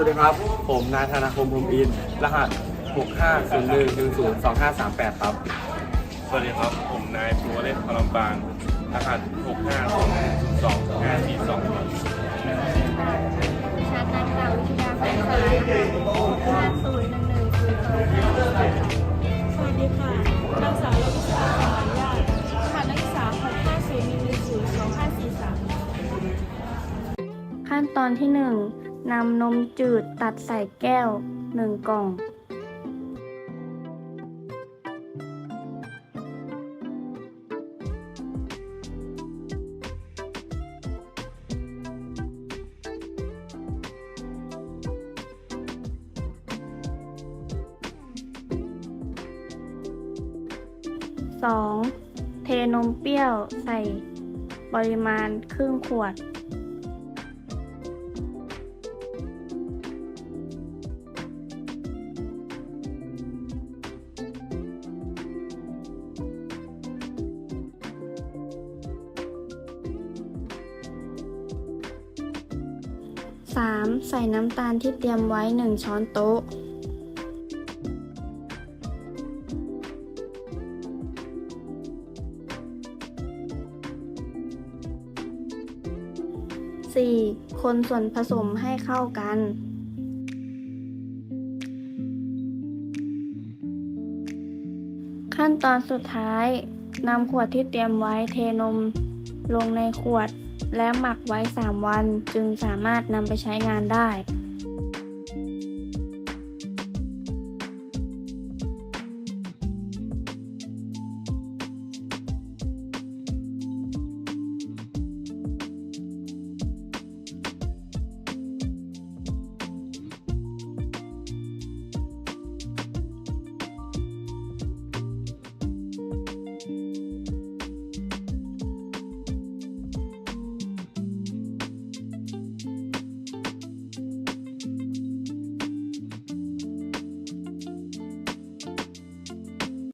สวัสดีครับ ผมนายธนาคมพรมอินร์รหัส 6501102538 ครับ สวัสดีครับ ผมนายภูวเรศพลำปางรหัส 6 5 2 2 5 4 2ครับชาตินักกาวิทยาศาสตร์ห้าศูนย์หนึ่งหนึ่งศูนย์สวัสดีค่ะ นางสาวลวิสาขวัญญาติรหัสนักศึกษา65010254 3ขั้นตอนที่ 1 นำนมจืดตัดใส่แก้ว 1 กล่อง 2. เทนมเปรี้ยวใส่ปริมาณครึ่งขวด 3. ใส่น้ำตาลที่เตรียมไว้ 1 ช้อนโต๊ะ 4. คนส่วนผสมให้เข้ากัน ขั้นตอนสุดท้ายนำขวดที่เตรียมไว้เทนมลงในขวด และหมักไว้ 3 วันจึงสามารถนำไปใช้งานได้